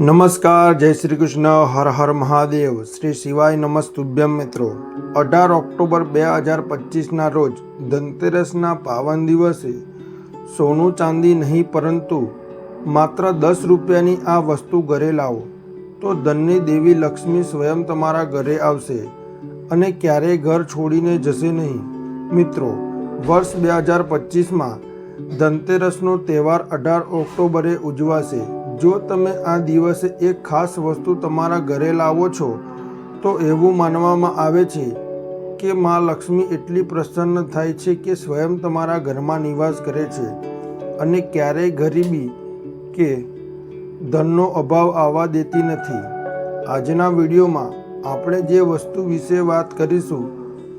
નમસ્કાર, જય શ્રી કૃષ્ણ, હર હર મહાદેવ. શ્રી શિવાય નમસ્તુભ્યમ મિત્રો. અઢાર ઓક્ટોબર બે હજાર પચીસના રોજ ધનતેરસના પાવન દિવસે સોનું ચાંદી નહીં પરંતુ માત્ર દસ રૂપિયાની આ વસ્તુ ઘરે લાવો. તો ધનની દેવી લક્ષ્મી સ્વયં તમારા ઘરે આવશે અને ક્યારેય ઘર છોડીને જશે નહીં. મિત્રો, વર્ષ બે હજાર પચીસમાં ધનતેરસનો તહેવાર અઢાર ઓક્ટોબરે ઉજવાશે. જો તમે આ દિવસે એક ખાસ વસ્તુ તમારા ઘરે લાવો છો, તો એવું માનવામાં આવે છે કે માં લક્ષ્મી એટલી પ્રસન્ન થાય છે કે સ્વયં તમારા ઘરમાં નિવાસ કરે છે. અને ક્યારેય ગરીબી કે ધનનો અભાવ આવવા દેતી નથી. આજના વિડીયોમાં આપણે જે વસ્તુ વિશે વાત કરીશું,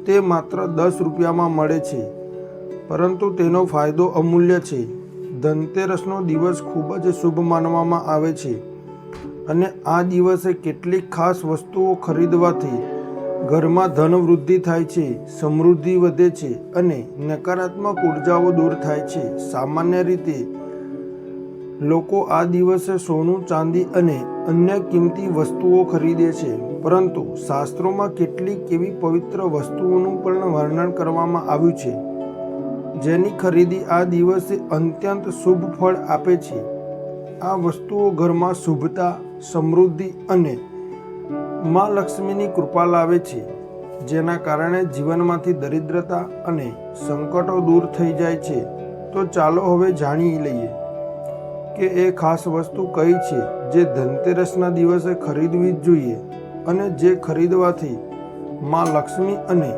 તે માત્ર દસ રૂપિયામાં મળે છે, પરંતુ તેનો ફાયદો અમૂલ્ય છે. ધનતેરસનો દિવસ ખૂબ જ શુભ માનવામાં આવે છે અને આ દિવસે કેટલીક ખાસ વસ્તુઓ ખરીદવાથી ઘરમાં ધન વૃદ્ધિ થાય છે, સમૃદ્ધિ વધે છે અને નકારાત્મક ઉર્જાઓ દૂર થાય છે. સામાન્ય રીતે, લોકો આ દિવસે સોનું, ચાંદી અને અન્ય કિંમતી વસ્તુઓ ખરીદે છે, પરંતુ શાસ્ત્રોમાં કેટલીક એવી પવિત્ર વસ્તુઓનું પણ વર્ણન કરવામાં આવ્યું છે. જેની ખરીદી આ દિવસે અત્યંત શુભ ફળ આપે છે. આ વસ્તુઓ ઘરમાં શુભતા, સમૃદ્ધિ અને મા લક્ષ્મીની કૃપા લાવે છે, જેના કારણે જીવનમાંથી દરિદ્રતા અને સંકટો દૂર થઈ જાય છે. તો ચાલો હવે જાણી લઈએ કે એ ખાસ વસ્તુ કઈ છે જે ધનતેરસના દિવસે ખરીદવી જ જોઈએ અને જે ખરીદવાથી માં લક્ષ્મી અને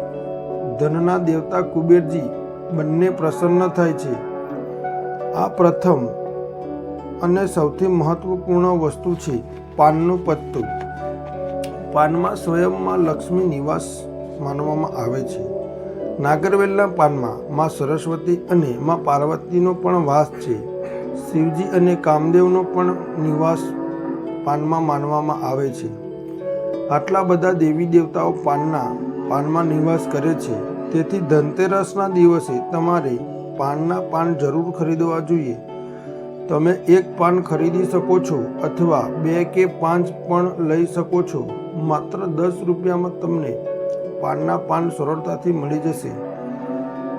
ધનના દેવતા કુબેરજી બંને પ્રસન્ન થાય છે. આ પ્રથમ અને સૌથી મહત્વપૂર્ણ વસ્તુ છે પાનનું પત્તું. પાનમાં સ્વયંમાં લક્ષ્મી નિવાસ માનવામાં આવે છે. નાગરવેલના પાનમાં માં સરસ્વતી અને માં પાર્વતીનો પણ વાસ છે. શિવજી અને કામદેવનો પણ નિવાસ પાનમાં માનવામાં આવે છે. આટલા બધા દેવી દેવતાઓ પાનના, પાનમાં નિવાસ કરે છે. તેથી ધનતેરસના દિવસે તમારે પાનના પાન જરૂર ખરીદવા જોઈએ. તમે એક પાન ખરીદી શકો છો અથવા બે કે પાંચ પણ લઈ શકો છો. માત્ર દસ રૂપિયામાં તમને પાનના પાન સરળતાથી મળી જશે.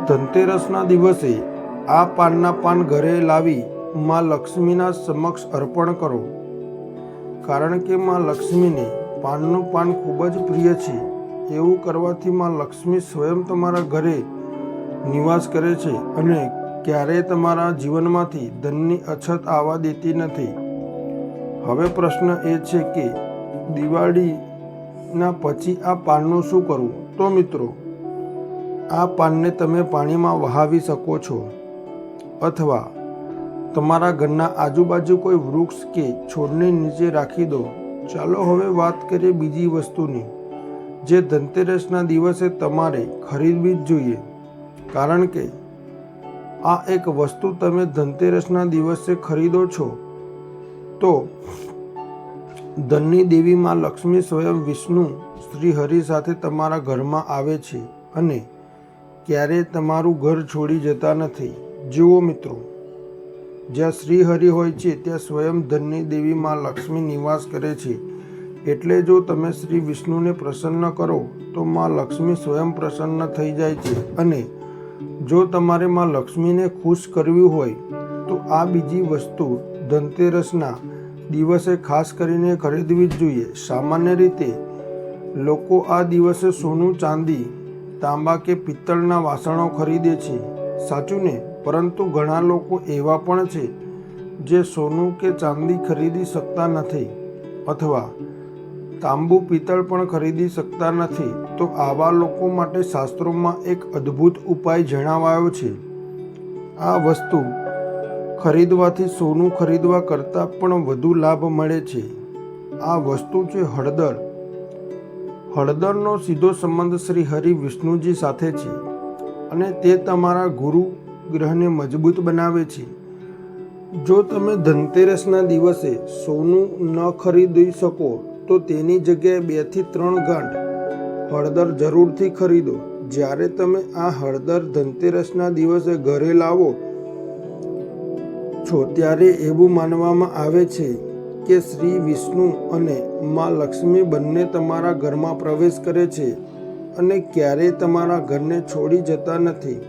ધનતેરસના દિવસે આ પાનના પાન ઘરે લાવી માં લક્ષ્મીના સમક્ષ અર્પણ કરો. કારણ કે માં લક્ષ્મીને પાનનું પાન ખૂબ જ પ્રિય છે. એવું કરવાથી માં લક્ષ્મી સ્વયં તમારા ઘરે નિવાસ કરે છે અને ક્યારેય તમારા જીવનમાંથી ધનની અછત આવવા દેતી નથી. હવે પ્રશ્ન એ છે કે દિવાળીના પછી આ પાનનું શું કરવું? તો મિત્રો, આ પાનને તમે પાણીમાં વહાવી શકો છો. અથવા તમારા ઘરના આજુબાજુ કોઈ વૃક્ષ કે છોડને નીચે રાખી દો. ચાલો હવે વાત કરીએ બીજી વસ્તુની. જે ધનતેરસના દિવસે તમારે ખરીદવી જ જોઈએ. કારણ કે આ એક વસ્તુ તમે ધનતેરસના દિવસે ખરીદો છો. તો ધનની દેવીમાં લક્ષ્મી સ્વયં વિષ્ણુ શ્રી હરિ સાથે તમારા ઘરમાં આવે છે અને ક્યારેય તમારું ઘર છોડી જતા નથી. જુઓ મિત્રો, જ્યાં શ્રી હરિ હોય છે, ત્યાં સ્વયં ધનની દેવીમાં લક્ષ્મી નિવાસ કરે છે. એટલે જો તમે શ્રી વિષ્ણુને પ્રસન્ન કરો, તો માં લક્ષ્મી સ્વયં પ્રસન્ન થઈ જાય છે. અને જો તમારે માં લક્ષ્મીને ખુશ કરવી હોય, તો આ બીજી વસ્તુ ધનતેરસના દિવસે ખાસ કરીને ખરીદવી જ જોઈએ. સામાન્ય રીતે લોકો આ દિવસે સોનું, ચાંદી, તાંબા કે પિત્તળના વાસણો ખરીદે છે. સાચું ને? પરંતુ ઘણા લોકો એવા પણ છે, જે સોનું કે ચાંદી ખરીદી શકતા નથી. અથવા તાંબુ પિત્તળ પણ ખરીદી શકતા નથી, તો આવા લોકો માટે શાસ્ત્રોમાં એક અદ્ભુત ઉપાય જણાવાયો છે. આ વસ્તુ ખરીદવાથી સોનું ખરીદવા કરતાં પણ વધુ લાભ મળે છે. આ વસ્તુ છે હળદર. હળદરનો સીધો સંબંધ શ્રી હરિ વિષ્ણુજી સાથે છે અને તે તમારા ગુરુ ગ્રહને મજબૂત બનાવે છે. જો તમે ધનતેરસના દિવસે સોનું ન ખરીદી શકો તો તેની જગ્યાએ બેથી ત્રણ ગાંઠ હળદર જરૂરથી ખરીદો. જ્યારે તમે આ હળદર ધનતેરસના દિવસે ઘરે લાવો છો, ત્યારે એવું માનવામાં આવે છે કે શ્રી વિષ્ણુ અને માં લક્ષ્મી બંને તમારા ઘરમાં પ્રવેશ કરે છે અને ક્યારેય તમારા ઘરને છોડી જતા નથી.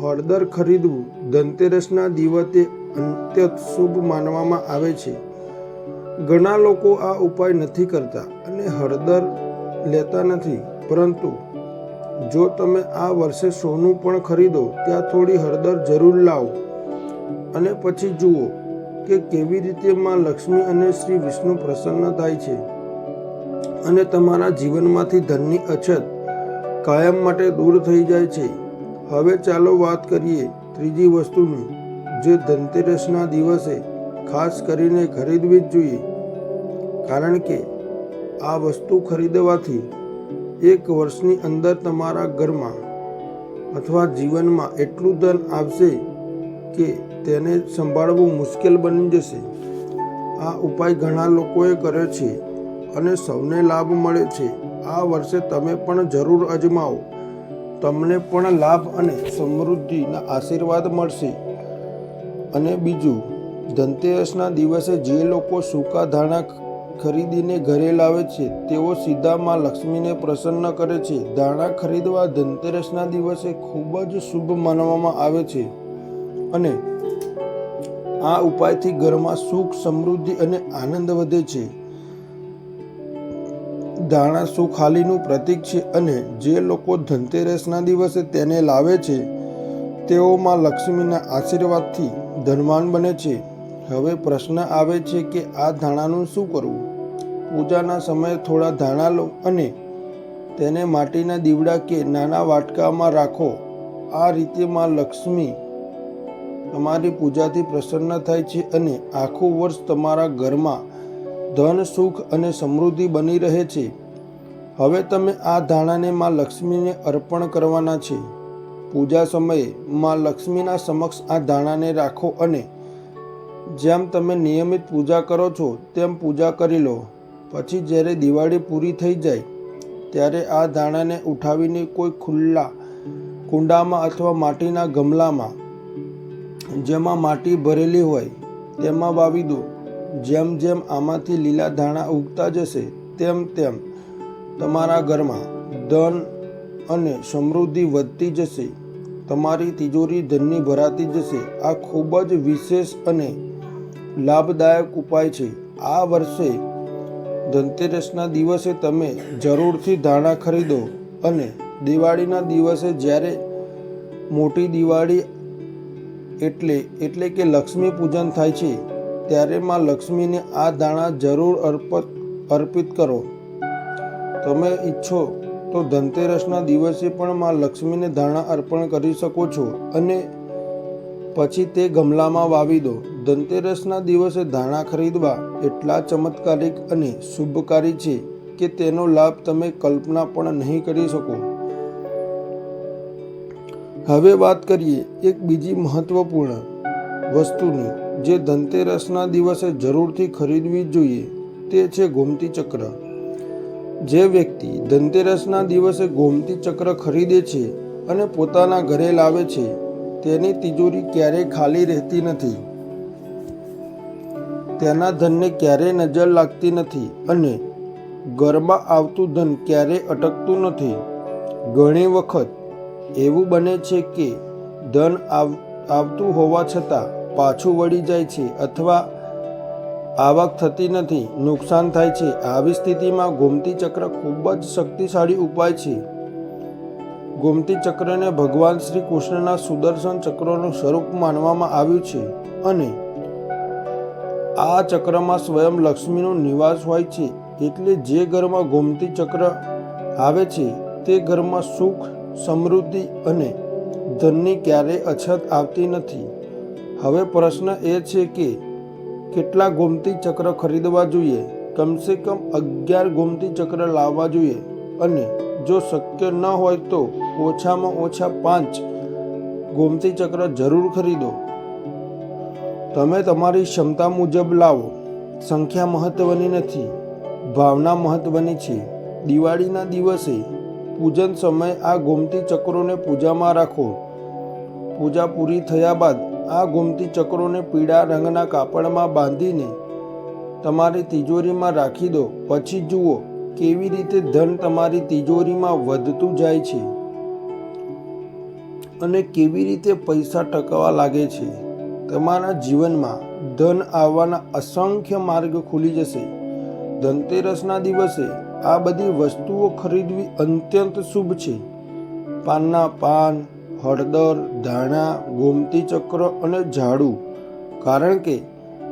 હળદર ખરીદવું ધનતેરસના દિવસે અત્યંત શુભ માનવામાં આવે છે. ઘણા લોકો આ ઉપાય નથી કરતા અને હળદર લેતા નથી. પરંતુ જો તમે આ વર્ષે સોનું પણ ખરીદો, ત્યાં થોડી હળદર જરૂર લાવો. અને પછી જુઓ કે કેવી રીતે માં લક્ષ્મી અને શ્રી વિષ્ણુ પ્રસન્ન થાય છે. અને તમારા જીવનમાંથી ધનની અછત કાયમ માટે દૂર થઈ જાય છે. હવે ચાલો વાત કરીએ ત્રીજી વસ્તુની, જે ધનતેરસના દિવસે ખાસ કરીને ખરીદવી જ જોઈએ. કારણ કે આ વસ્તુ ખરીદવાથી એક વર્ષની અંદર તમારા ઘરમાં અથવા જીવનમાં એટલું ધન આવશે કે તેને સંભાળવું મુશ્કેલ બની જશે. આ ઉપાય ઘણા લોકોએ કર્યો છે અને સૌને લાભ મળે છે. આ વર્ષે તમે પણ જરૂર અજમાવો. તમને પણ લાભ અને સમૃદ્ધિના આશીર્વાદ મળશે. અને બીજું, ધનતેરસના દિવસે જે લોકો સૂકા ધાણા ખરીદીને ઘરે લાવે છે. તેઓ સીધા માં લક્ષ્મીને પ્રસન્ન કરે છે. દાણા ખરીદવા ધનતેરસના દિવસે ખૂબ જ શુભ માનવામાં આવે છે અને આ ઉપાયથી ઘરમાં સુખ, સમૃદ્ધિ અને આનંદ વધે છે. દાણા સુખાલીનું પ્રતીક છે અને જે લોકો ધનતેરસના દિવસે તેને લાવે છે, તેઓમાં લક્ષ્મીના આશીર્વાદથી ધનવાન બને છે. હવે પ્રશ્ન આવે છે કે આ ધાણાનું શું કરવું? પૂજાના સમયે થોડા ધાણા લો અને તેને માટીના દીવડા કે નાના વાટકામાં રાખો. આ રીતે માં લક્ષ્મી તમારી પૂજાથી પ્રસન્ન થાય છે અને આખું વર્ષ તમારા ઘરમાં ધન, સુખ અને સમૃદ્ધિ બની રહે છે. હવે તમે આ ધાણાને માં લક્ષ્મીને અર્પણ કરવાના છે. પૂજા સમયે માં લક્ષ્મીના સમક્ષ આ ધાણાને રાખો અને જેમ તમે નિયમિત પૂજા કરો છો, તેમ પૂજા કરી લો. પછી જ્યારે દિવાળી પૂરી થઈ જાય, ત્યારે આ ધાણાને ઉઠાવીને કોઈ ખુલ્લા કુંડામાં અથવા માટીના ગમલામાં, જેમાં માટી ભરેલી હોય, તેમાં વાવી દો. જેમ જેમ આમાંથી લીલા ધાણા ઉગતા જશે, તેમ તેમ તમારા ઘરમાં ધન અને સમૃદ્ધિ વધતી જશે. તમારી તિજોરી ધનની ભરાતી જશે. આ ખૂબ જ વિશેષ અને લાભદાયક ઉપાય છે. આ વર્ષે ધનતેરસના દિવસે તમે જરૂરથી ધાણા ખરીદો અને દિવાળીના દિવસે જ્યારે મોટી દિવાળી એટલે એટલે કે લક્ષ્મી પૂજન થાય છે, ત્યારે માં લક્ષ્મીને આ દાણા જરૂર અર્પત, અર્પિત કરો. તમે ઈચ્છો તો ધનતેરસના દિવસે પણ માં લક્ષ્મીને ધાણા અર્પણ કરી શકો છો અને પછી તે ગમલામાં વાવી દો. ધનતેરસના દિવસે ધાણા ખરીદવા એટલા ચમત્કારિક અને શુભકારી છે કે તેનો લાભ તમે કલ્પના પણ નહીં કરી શકો. હવે વાત કરીએ એક બીજી મહત્વપૂર્ણ વસ્તુની. જે ધનતેરસના દિવસે જરૂરથી ખરીદવી જોઈએ તે છે ગોમતી ચક્ર. જે વ્યક્તિ ધનતેરસના દિવસે ગોમતી ચક્ર ખરીદે છે અને પોતાના ઘરે લાવે છે તેની તિજોરી ક્યારેય ખાલી રહેતી નથી. તેના ધનને ક્યારેય નજર લાગતી નથી અને ઘરમાં આવતું ધન ક્યારેય અટકતું નથી. ઘણી વખત એવું બને છે કે ધન આવતું હોવા છતાં પાછું વળી જાય છે અથવા આવક થતી નથી, નુકસાન થાય છે. આવી સ્થિતિમાં ગોમતી ચક્ર ખૂબ જ શક્તિશાળી ઉપાય છે. ગોમતી ચક્રને ભગવાન શ્રી કૃષ્ણના સુદર્શન ચક્રનું સ્વરૂપ માનવામાં આવ્યું છે અને આ ચક્રમાં સ્વયં લક્ષ્મીનો નિવાસ હોય છે એટલે જે ઘરમાં ગોમતી ચક્ર આવે છે, તે ઘરમાં સુખ, સમૃદ્ધિ અને ધનની ક્યારેય અછત આવતી નથી. હવે પ્રશ્ન એ છે કે કેટલા ગોમતી ચક્ર ખરીદવા જોઈએ? કમસે કમ અગિયાર ગોમતી ચક્ર લાવવા જોઈએ અને જો શક્ય ન હોય તો ઓછામાં ઓછા પાંચ ગોમતી ચક્ર જરૂર ખરીદો. તમે તમારી ક્ષમતા મુજબ લાવો. સંખ્યા મહત્વની નથી. ભાવના મહત્વની છે. દિવાળીના દિવસે પૂજન સમયે આ ગોમતી ચક્રોને પૂજામાં રાખો. પૂજા પૂરી થયા બાદ આ ગોમતી ચક્રોને પીળા રંગના કાપડમાં બાંધીને તમારી તિજોરીમાં રાખી દો. પછી જુઓ કેવી રીતે ધન તમારી તિજોરીમાં વધતું જાય છે અને કેવી રીતે પૈસા ટકવા લાગે છે. તમારા જીવનમાં ધન આવવાના અસંખ્ય માર્ગ ખુલી જશે. ધનતેરસના દિવસે આ બધી વસ્તુઓ ખરીદવી અત્યંત શુભ છે. પાનના પાન, હળદર, ધાણા, ગોમતી ચક્ર અને ઝાડુ. કારણ કે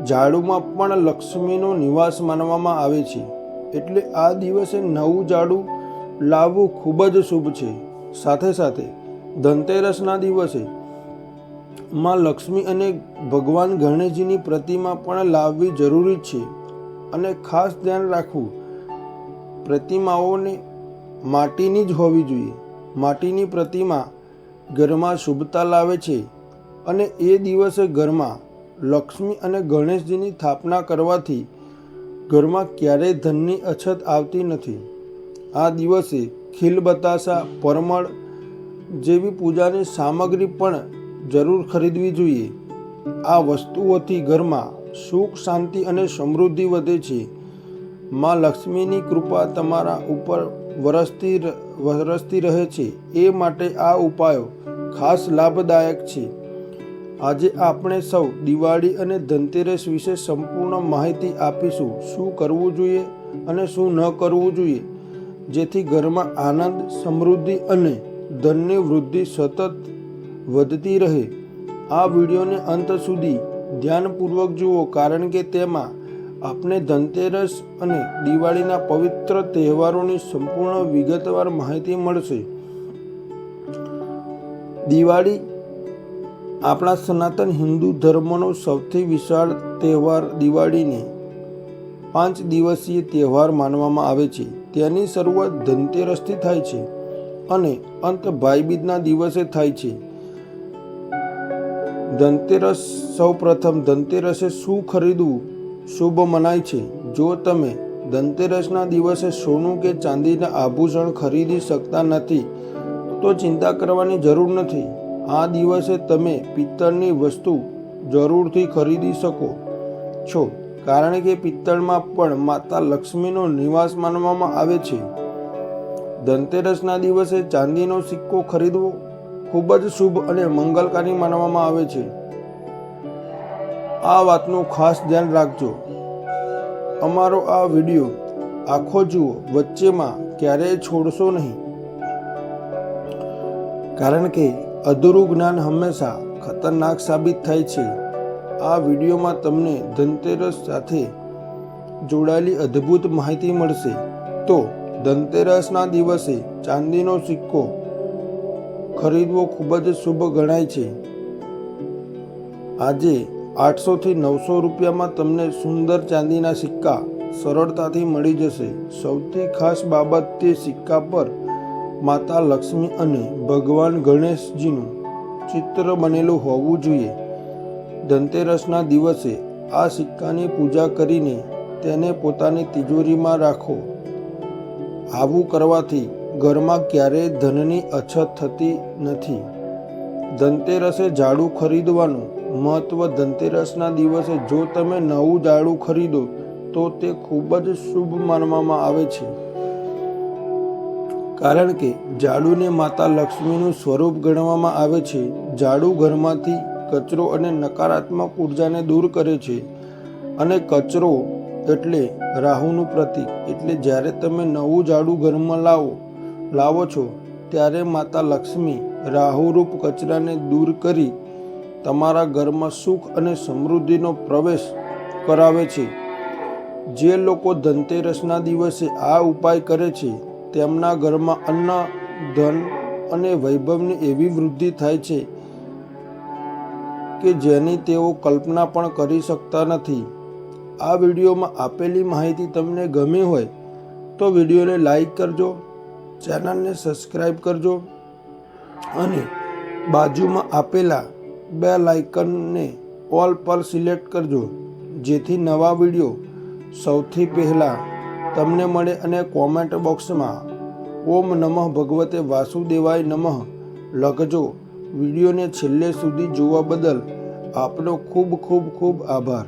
ઝાડુમાં પણ લક્ષ્મીનો નિવાસ માનવામાં આવે છે. એટલે આ દિવસે નવું જાડું લાવવું ખૂબ જ શુભ છે. સાથે સાથે ધનતેરસના દિવસે માં લક્ષ્મી અને ભગવાન ગણેશજીની પ્રતિમા પણ લાવવી જરૂરી છે અને ખાસ ધ્યાન રાખવું, પ્રતિમાઓને માટીની જ હોવી જોઈએ. માટીની પ્રતિમા ઘરમાં શુભતા લાવે છે અને એ દિવસે ઘરમાં લક્ષ્મી અને ગણેશજીની સ્થાપના કરવાથી ઘરમાં ક્યારેય ધનની અછત આવતી નથી. આ દિવસે ખીલ બતાસા, પરમળ જેવી પૂજાની સામગ્રી પણ જરૂર ખરીદવી જોઈએ. આ વસ્તુઓથી ઘરમાં સુખ, શાંતિ અને સમૃદ્ધિ વધે છે. માં લક્ષ્મીની કૃપા તમારા ઉપર વરસતી વરસતી રહે છે. એ માટે આ ઉપાયો ખાસ લાભદાયક છે. આજે આપણે સૌ દિવાળી અને ધનતેરસ વિશે સંપૂર્ણ માહિતી આપીશું. શું કરવું જોઈએ અને શું ન કરવું જોઈએ? જેથી ઘરમાં આનંદ, સમૃદ્ધિ અને ધનની વૃદ્ધિ સતત વધતી રહે. આ વિડીયોને અંત સુધી ધ્યાનપૂર્વક જુઓ, કારણ કે તેમાં આપણે ધનતેરસ અને દિવાળીના પવિત્ર તહેવારોની સંપૂર્ણ વિગતવાર માહિતી મળશે. દિવાળી આપણા સનાતન હિન્દુ ધર્મનો સૌથી વિશાળ તહેવાર દિવાળીને પાંચ દિવસીય તહેવાર માનવામાં આવે છે. તેની શરૂઆત ધનતેરસથી થાય છે અને અંત ભાઈબીજના દિવસે થાય છે. ધનતેરસ સૌ પ્રથમ ધનતેરસે શું ખરીદવું, શુભ મનાય છે? જો તમે ધનતેરસના દિવસે સોનું કે ચાંદીના આભૂષણ ખરીદી શકતા નથી, તો ચિંતા કરવાની જરૂર નથી. આ દિવસે તમે પિત્તળની વસ્તુ જરૂરથી ખરીદી શકો છો, કારણ કે પિત્તળમાં પણ માતા લક્ષ્મીનો નિવાસ માનવામાં આવે છે. ધનતેરસના દિવસે ચાંદીનો સિક્કો ખરીદવો ખૂબ જ શુભ અને મંગલકારી માનવામાં આવે છે. આ વાતનું ખાસ ધ્યાન રાખજો. અમારો આ વીડિયો આખો જુઓ, વચ્ચેમાં ક્યારેય છોડશો નહીં. કારણ કે અધૂરું જ્ઞાન હંમેશા ખતરનાક સાબિત થાય છે. આ વિડીયોમાં તમને ધનતેરસ સાથે જોડાયેલી અદ્ભુત માહિતી મળશે. તો ધનતેરસના દિવસે ચાંદીનો સિક્કો ખરીદવો ખૂબ જ શુભ ગણાય છે. આજે આઠસોથી નવસો રૂપિયામાં તમને સુંદર ચાંદીના સિક્કા સરળતાથી મળી જશે. સૌથી ખાસ બાબત તે સિક્કા પર માતા લક્ષ્મી અને ભગવાન ગણેશજીનું ચિત્ર બનેલું હોવું જોઈએ. ધનતેરસના દિવસે આ સિક્કાની પૂજા કરીને તેને પોતાની તિજોરીમાં રાખો. આવું કરવાથી ઘરમાં ક્યારેય ધનની અછત થતી નથી. ધનતેરસે ઝાડુ ખરીદવાનું મહત્વ ધનતેરસના દિવસે જો તમે નવું ઝાડુ ખરીદો તો તે ખૂબ જ શુભ માનવામાં આવે છે. કારણ કે ઝાડુને માતા લક્ષ્મીનું સ્વરૂપ ગણવામાં આવે છે ઝાડુ ઘરમાંથી કચરો અને નકારાત્મક ઉર્જાને દૂર કરે છે. અને કચરો એટલે રાહુનું પ્રતીક, એટલે જ્યારે તમે નવું ઝાડુ ઘરમાં લાવો લાવો છો, ત્યારે માતા લક્ષ્મી રાહુરૂપ કચરાને દૂર કરી તમારા ઘરમાં સુખ અને સમૃદ્ધિનો પ્રવેશ કરાવે છે. જે લોકો ધનતેરસના દિવસે આ ઉપાય કરે છે તેમના ઘરમાં અન્ન, ધન અને વૈભવની એવી વૃદ્ધિ થાય છે કે જેની તેઓ કલ્પના પણ કરી શકતા નથી. આ વિડીયોમાં આપેલી માહિતી તમને ગમી હોય તો વિડીયોને લાઈક કરજો, ચેનલને સબસ્ક્રાઈબ કરજો અને બાજુમાં આપેલા બે લાઇકનને ઓલ પર સિલેક્ટ કરજો, જેથી નવા વીડિયો સૌથી પહેલાં તમને મળે અને કોમેન્ટ બોક્સમાં ઓમ નમઃ ભગવતે વાસુદેવાય નમઃ. લખજો. વિડીયોને છેલ્લે સુધી જોવા બદલ આપનો ખૂબ ખૂબ ખૂબ આભાર.